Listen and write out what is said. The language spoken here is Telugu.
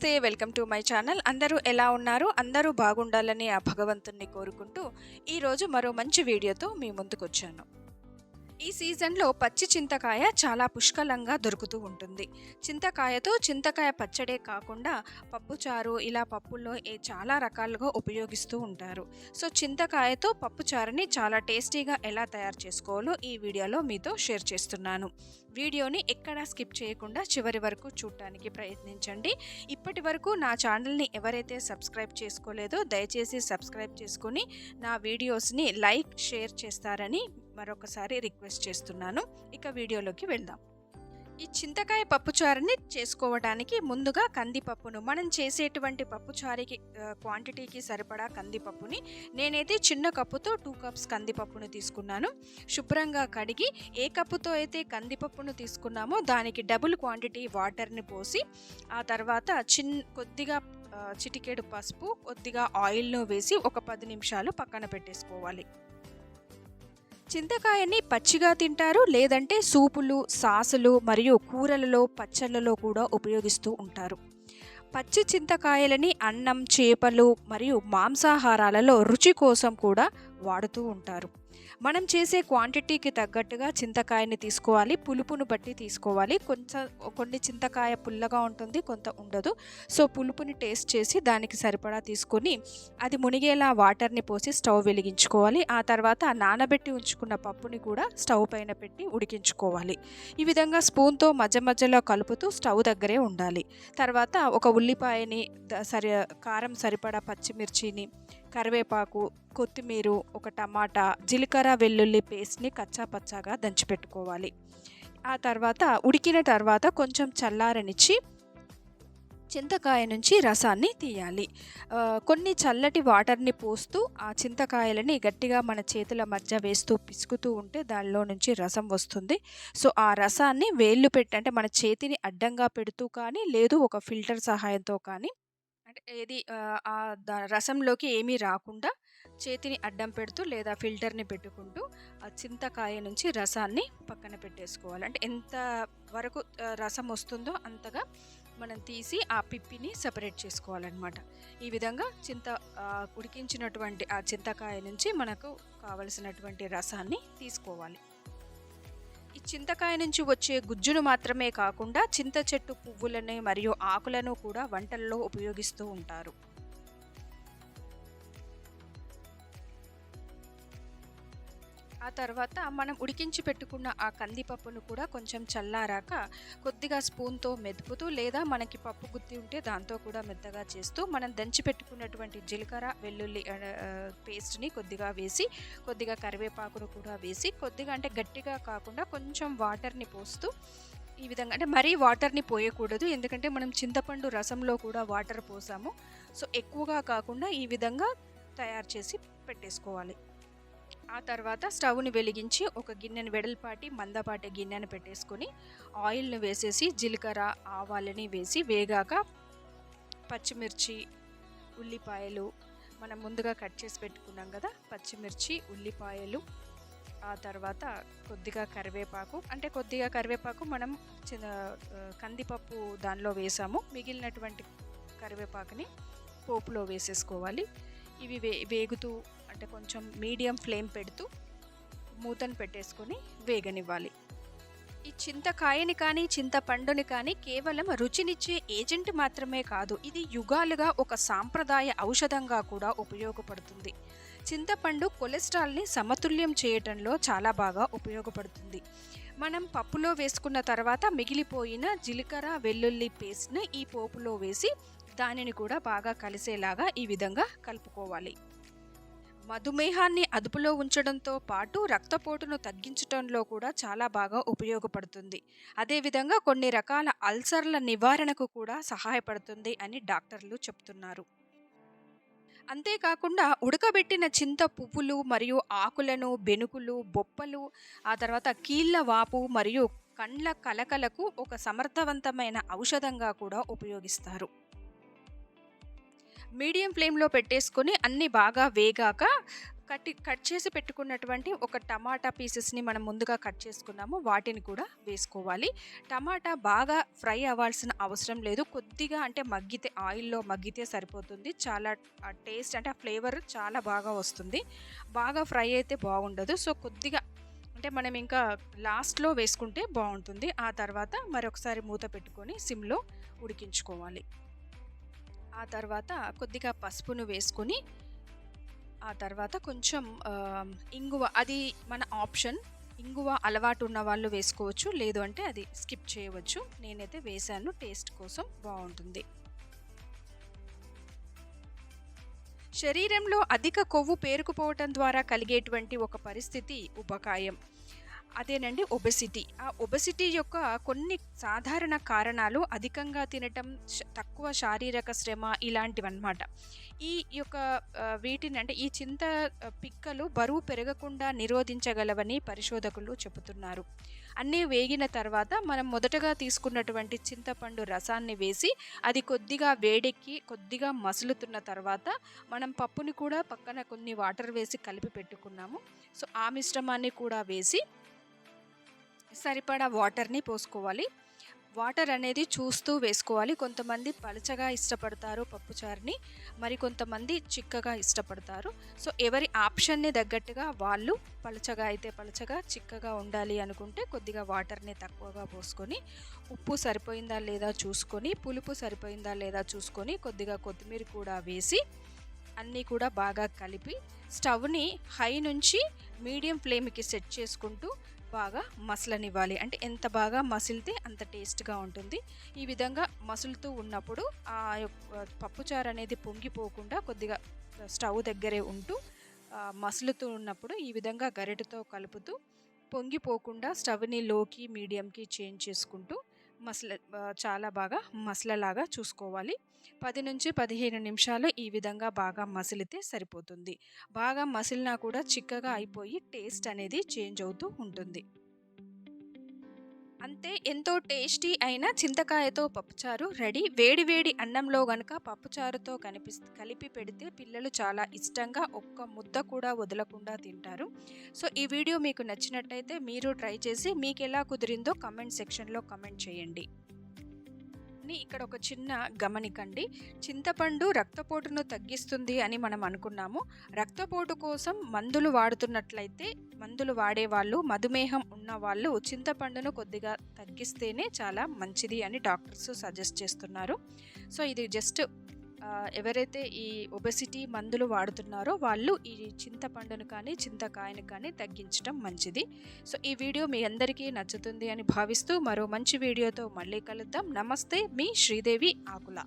నమస్తే వెల్కమ్ టు మై ఛానల్. అందరూ ఎలా ఉన్నారు? అందరూ బాగుండాలని ఆ భగవంతుణ్ణి కోరుకుంటూ ఈరోజు మరో మంచి వీడియోతో మీ ముందుకు వచ్చాను ఈ సీజన్లో పచ్చి చింతకాయ చాలా పుష్కలంగా దొరుకుతూ ఉంటుంది. చింతకాయతో చింతకాయ పచ్చడే కాకుండా పప్పుచారు ఇలా పప్పుల్లో ఏ చాలా రకాలుగా ఉపయోగిస్తూ ఉంటారు. సో చింతకాయతో పప్పుచారుని చాలా టేస్టీగా ఎలా తయారు చేసుకోవాలో ఈ వీడియోలో మీతో షేర్ చేస్తున్నాను. వీడియోని ఎక్కడా స్కిప్ చేయకుండా చివరి వరకు చూడటానికి ప్రయత్నించండి. ఇప్పటి వరకు నా ఛానల్ని ఎవరైతే సబ్స్క్రైబ్ చేసుకోలేదో దయచేసి సబ్స్క్రైబ్ చేసుకుని నా వీడియోస్ని లైక్ షేర్ చేస్తారని మరొకసారి రిక్వెస్ట్ చేస్తున్నాను. ఇక వీడియోలోకి వెళ్దాం. ఈ చింతకాయ పప్పుచారుని చేసుకోవడానికి ముందుగా కందిపప్పును మనం చేసేటువంటి పప్పుచారుకి క్వాంటిటీకి సరిపడా కందిపప్పుని నేనైతే చిన్న కప్పుతో టూ కప్స్ కందిపప్పును తీసుకున్నాను. శుభ్రంగా కడిగి ఏ కప్పుతో అయితే కందిపప్పును తీసుకున్నామో దానికి డబుల్ క్వాంటిటీ వాటర్ని పోసి ఆ తర్వాత చిన్ కొద్దిగా చిటికెడు పసుపు కొద్దిగా ఆయిల్ను వేసి ఒక పది నిమిషాలు పక్కన పెట్టేసుకోవాలి. చింతకాయని పచ్చిగా తింటారు లేదంటే సూపులు సాసులు మరియు కూరలలో పచ్చళ్ళలో కూడా ఉపయోగిస్తూ ఉంటారు. పచ్చి చింతకాయలని అన్నం చేపలు మరియు మాంసాహారాలలో రుచి కోసం కూడా వాడుతూ ఉంటారు. మనం చేసే క్వాంటిటీకి తగ్గట్టుగా చింతకాయని తీసుకోవాలి పులుపును బట్టి తీసుకోవాలి. కొంచెం కొన్ని చింతకాయ పుల్లగా ఉంటుంది కొంత ఉండదు. సో పులుపుని టేస్ట్ చేసి దానికి సరిపడా తీసుకొని అది మునిగేలా వాటర్ని పోసి స్టవ్ వెలిగించుకోవాలి. ఆ తర్వాత నానబెట్టి ఉంచుకున్న పప్పుని కూడా స్టవ్ పైన పెట్టి ఉడికించుకోవాలి. ఈ విధంగా స్పూన్తో మధ్య మధ్యలో కలుపుతూ స్టవ్ దగ్గరే ఉండాలి. తర్వాత ఒక ఉల్లిపాయని సరి కారం సరిపడా పచ్చిమిర్చిని కరివేపాకు కొత్తిమీర ఒక టమాటా జీలకర్ర వెల్లుల్లి పేస్ట్ని కచ్చా పచ్చాగా దంచిపెట్టుకోవాలి. ఆ తర్వాత ఉడికిన తర్వాత కొంచెం చల్లారనిచ్చి చింతకాయ నుంచి రసాన్ని తీయాలి. కొన్ని చల్లటి వాటర్ని పోస్తూ ఆ చింతకాయలని గట్టిగా మన చేతుల మధ్య వేస్తూ పిసుకుతూ ఉంటే దానిలో నుంచి రసం వస్తుంది. సో ఆ రసాన్ని వేళ్ళు పెట్టి అంటే మన చేతిని అడ్డంగా పెడుతూ కానీ లేదు ఒక ఫిల్టర్ సహాయంతో కానీ అంటే ఏది ఆ, ద- రసంలోకి ఏమీ రాకుండా చేతిని అడ్డం పెడుతూ లేదా ఫిల్టర్ని పెట్టుకుంటూ ఆ చింతకాయ నుంచి రసాన్ని పక్కన పెట్టేసుకోవాలి. అంటే ఎంత వరకు రసం వస్తుందో అంతగా మనం తీసి ఆ పిప్పిని సపరేట్ చేసుకోవాలన్నమాట. ఈ విధంగా చింత ఉడికించినటువంటి ఆ చింతకాయ నుంచి మనకు కావలసినటువంటి రసాన్ని తీసుకోవాలి. చింతకాయ నుంచి వచ్చే గుజ్జును మాత్రమే కాకుండా చింత చెట్టు పువ్వులని మరియు ఆకులను కూడా వంటల్లో ఉపయోగిస్తూ ఉంటారు. తర్వాత మనం ఉడికించి పెట్టుకున్న ఆ కందిపప్పును కూడా కొంచెం చల్లారాక కొద్దిగా స్పూన్తో మెదుపుతూ లేదా మనకి పప్పు గుత్తి ఉంటే దాంతో కూడా మెత్తగా చేస్తూ మనం దంచి పెట్టుకున్నటువంటి జీలకర్ర వెల్లుల్లి పేస్ట్ని కొద్దిగా వేసి కొద్దిగా కరివేపాకును కూడా వేసి కొద్దిగా అంటే గట్టిగా కాకుండా కొంచెం వాటర్ని పోస్తూ ఈ విధంగా అంటే మరీ వాటర్ని పోయకూడదు. ఎందుకంటే మనం చింతపండు రసంలో కూడా వాటర్ పోసాము. సో ఎక్కువగా కాకుండా ఈ విధంగా తయారు చేసి పెట్టేసుకోవాలి. ఆ తర్వాత స్టవ్ని వెలిగించి ఒక గిన్నెను వెడల్పాటి మందపాటి గిన్నెను పెట్టేసుకొని ఆయిల్ని వేసేసి జీలకర్ర ఆవాలని వేసి వేగాక పచ్చిమిర్చి ఉల్లిపాయలు మనం ముందుగా కట్ చేసి పెట్టుకున్నాం కదా పచ్చిమిర్చి ఉల్లిపాయలు ఆ తర్వాత కొద్దిగా కరివేపాకు అంటే కొద్దిగా కరివేపాకు మనం చిన్న కందిపప్పు దానిలో వేసాము. మిగిలినటువంటి కరివేపాకుని పోపులో వేసేసుకోవాలి. ఇవి వే వేగుతూ అంటే కొంచెం మీడియం ఫ్లేమ్ పెడుతూ మూతను పెట్టేసుకొని వేగనివ్వాలి. ఈ చింతకాయని కానీ చింతపండుని కానీ కేవలం రుచినిచ్చే ఏజెంట్ మాత్రమే కాదు ఇది యుగాలుగా ఒక సాంప్రదాయ ఔషధంగా కూడా ఉపయోగపడుతుంది. చింతపండు కొలెస్ట్రాల్ని సమతుల్యం చేయటంలో చాలా బాగా ఉపయోగపడుతుంది. మనం పప్పులో వేసుకున్న తర్వాత మిగిలిపోయిన జీలకర్ర వెల్లుల్లి పేస్ట్ని ఈ పోపులో వేసి దానిని కూడా బాగా కలిసేలాగా ఈ విధంగా కలుపుకోవాలి. మధుమేహాన్ని అదుపులో ఉంచడంతో పాటు రక్తపోటును తగ్గించడంలో కూడా చాలా బాగా ఉపయోగపడుతుంది. అదేవిధంగా కొన్ని రకాల అల్సర్ల నివారణకు కూడా సహాయపడుతుంది అని డాక్టర్లు చెప్తున్నారు. అంతేకాకుండా ఉడకబెట్టిన చింత పువ్వులు మరియు ఆకులను బెనుకులు బొప్పలు ఆ తర్వాత కీళ్ళ వాపు మరియు కండ్ల కలకలకు ఒక సమర్థవంతమైన ఔషధంగా కూడా ఉపయోగిస్తారు. మీడియం ఫ్లేమ్లో పెట్టేసుకొని అన్ని బాగా వేగాక కట్ కట్ చేసి పెట్టుకున్నటువంటి ఒక టమాటా పీసెస్ని మనం ముందుగా కట్ చేసుకున్నాము. వాటిని కూడా వేసుకోవాలి. టమాటా బాగా ఫ్రై అవ్వాల్సిన అవసరం లేదు. కొద్దిగా అంటే మగ్గితే ఆయిల్లో మగ్గితే సరిపోతుంది. చాలా టేస్ట్ అంటే ఆ ఫ్లేవర్ చాలా బాగా వస్తుంది. బాగా ఫ్రై అయితే బాగుండదు. సో కొద్దిగా అంటే మనం ఇంకా లాస్ట్లో వేసుకుంటే బాగుంటుంది. ఆ తర్వాత మరొకసారి మూత పెట్టుకొని సిమ్లో ఉడికించుకోవాలి. ఆ తర్వాత కొద్దిగా పసుపును వేసుకొని ఆ తర్వాత కొంచెం ఇంగువ అది మన ఆప్షన్. ఇంగువ అలవాటు ఉన్న వాళ్ళు వేసుకోవచ్చు లేదు అంటే అది స్కిప్ చేయవచ్చు. నేనైతే వేసాను టేస్ట్ కోసం బాగుంటుంది. శరీరంలో అధిక కొవ్వు పేరుకుపోవటం ద్వారా కలిగేటువంటి ఒక పరిస్థితి ఉబకాయం అదేనండి ఒబెసిటీ ఆ ఒబెసిటీ యొక్క కొన్ని సాధారణ కారణాలు అధికంగా తినటం తక్కువ శారీరక శ్రమ ఇలాంటివన్నమాట. ఈ యొక్క వీటిని అంటే ఈ చింత పిక్కలు బరువు పెరగకుండా నిరోధించగలవని పరిశోధకులు చెబుతున్నారు. అన్నీ వేగిన తర్వాత మనం మొదటగా తీసుకున్నటువంటి చింతపండు రసాన్ని వేసి అది కొద్దిగా వేడెక్కి కొద్దిగా మసులుతున్న తర్వాత మనం పప్పుని కూడా పక్కన కొన్ని వాటర్ వేసి కలిపి పెట్టుకున్నాము. సో ఆ మిశ్రమాన్ని కూడా వేసి సరిపడా వాటర్ని పోసుకోవాలి. వాటర్ అనేది చూస్తూ వేసుకోవాలి. కొంతమంది పలచగా ఇష్టపడతారు పప్పుచారుని మరి కొంతమంది చిక్కగా ఇష్టపడతారు. సో ఎవరి ఆప్షన్ని తగ్గట్టుగా వాళ్ళు పలచగా అయితే పలచగా చిక్కగా ఉండాలి అనుకుంటే కొద్దిగా వాటర్ని తక్కువగా పోసుకొని ఉప్పు సరిపోయిందా లేదా చూసుకొని పులుపు సరిపోయిందా లేదా చూసుకొని కొద్దిగా కొత్తిమీర కూడా వేసి అన్నీ కూడా బాగా కలిపి స్టవ్ని హై నుంచి మీడియం ఫ్లేమ్కి సెట్ చేసుకుంటూ బాగా మసలనివ్వాలి. అంటే ఎంత బాగా మసిలితే అంత టేస్ట్గా ఉంటుంది. ఈ విధంగా మసులుతూ ఉన్నప్పుడు ఆ యొక్క పప్పుచారు అనేది పొంగిపోకుండా కొద్దిగా స్టవ్ దగ్గరే ఉంటూ మసులుతూ ఉన్నప్పుడు ఈ విధంగా గరిటతో కలుపుతూ పొంగిపోకుండా స్టవ్ని లోకి మీడియంకి చేంజ్ చేసుకుంటూ మసల చాలా బాగా మసలలాగా చూసుకోవాలి. పది నుంచి పదిహేను నిమిషాలు ఈ విధంగా బాగా మసిలితే సరిపోతుంది. బాగా మసిలినా కూడా చిక్కగా అయిపోయి టేస్ట్ అనేది చేంజ్ అవుతూ ఉంటుంది. అంతే ఎంతో టేస్టీ అయిన చింతకాయతో పప్పుచారు రెడీ. వేడి వేడి అన్నంలో గనక పప్పుచారుతో కనిపి కలిపి పెడితే పిల్లలు చాలా ఇష్టంగా ఒక్క ముద్ద కూడా వదలకుండా తింటారు. సో ఈ వీడియో మీకు నచ్చినట్టయితే మీరు ట్రై చేసి మీకు ఎలా కుదిరిందో కమెంట్ సెక్షన్లో కమెంట్ చేయండి. ఇక్కడ ఒక చిన్న గమనికండి. చింతపండు రక్తపోటును తగ్గిస్తుంది అని మనం అనుకున్నాము. రక్తపోటు కోసం మందులు వాడుతున్నట్లయితే మందులు వాడేవాళ్ళు మధుమేహం ఉన్న వాళ్ళు చింతపండును కొద్దిగా తగ్గిస్తేనే చాలా మంచిది అని డాక్టర్స్ సజెస్ట్ చేస్తున్నారు. సో ఇది జస్ట్ ఎవరైతే ఈ ఒబెసిటీ మందులు వాడుతున్నారో వాళ్ళు ఈ చింతపండును కానీ చింతకాయను కానీ తగ్గించడం మంచిది. సో ఈ వీడియో మీ అందరికీ నచ్చుతుంది అని భావిస్తూ మరో మంచి వీడియోతో మళ్ళీ కలుద్దాం. నమస్తే మీ శ్రీదేవి ఆకుల.